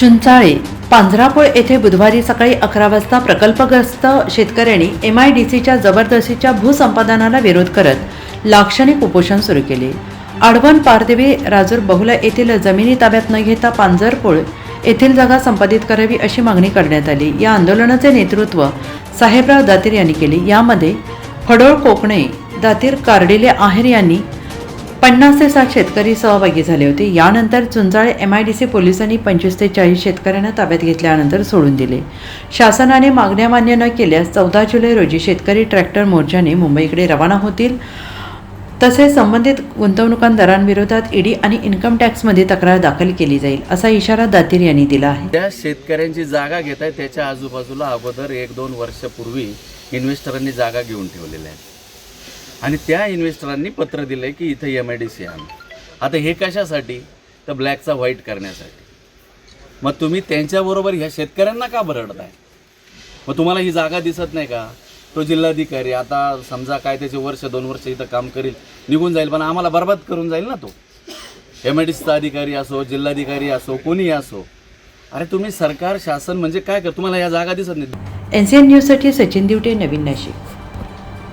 चुंचाळे पांझरापूळ येथे बुधवारी सकाळी अकरा वाजता प्रकल्पग्रस्त शेतकऱ्यांनी एम आय डी सीच्या जबरदस्तीच्या भूसंपादनाला विरोध करत लाक्षणिक उपोषण सुरू केले. आडवण पारदेवी राजूर बहुला येथील जमिनी ताब्यात न घेता पांझरपूळ येथील जागा संपादित करावी अशी मागणी करण्यात आली. या आंदोलनाचे नेतृत्व साहेबराव दातीर यांनी केले. यामध्ये फडोळ कोकणे दातीर कार्डिले आहेर यांनी पन्नास ते साठ शेतकरी सहभागी झाले होते. यानंतर Chunjal M I D C पोलिसांनी पंचवीस ते चाळीस शेतकऱ्यांना ताब्यात घेतल्यानंतर सोडून दिले. शासनाने मागण्या मान्य न केल्यास चौदा जुलै रोजी शेतकरी ट्रॅक्टर मोर्चाने मुंबईकडे रवाना होतील. तसेच संबंधित गुंतवणूकदारांविरोधात ईडी आणि इन्कम टॅक्समध्ये तक्रार दाखल केली जाईल असा इशारा दातीर यांनी दिला आहे. त्या शेतकऱ्यांची जागा घेत आहे त्याच्या आजूबाजूला अगोदर एक दोन वर्षापूर्वी इन्व्हेस्टरांनी जागा घेऊन ठेवलेल्या आहेत. आणि त्या इन्व्हेस्टरांनी पत्र दिलं आहे की इथं एम आय डी सी आणू आता हे कशासाठी? तर ब्लॅकचा व्हाईट करण्यासाठी. मग तुम्ही त्यांच्याबरोबर ह्या शेतकऱ्यांना का बरडताय? मग तुम्हाला ही जागा दिसत नाही का? तो जिल्हाधिकारी आता समजा काय त्याचे वर्ष दोन वर्ष इथं काम करील निघून जाईल पण आम्हाला बर्बाद करून जाईल ना तो. एम आय डी सीचा अधिकारी असो जिल्हाधिकारी असो कोणी असो. अरे तुम्ही सरकार शासन म्हणजे काय कर? तुम्हाला या जागा दिसत नाही. एन सी एन न्यूजसाठी सचिन दिवटे नवीन नाशिक.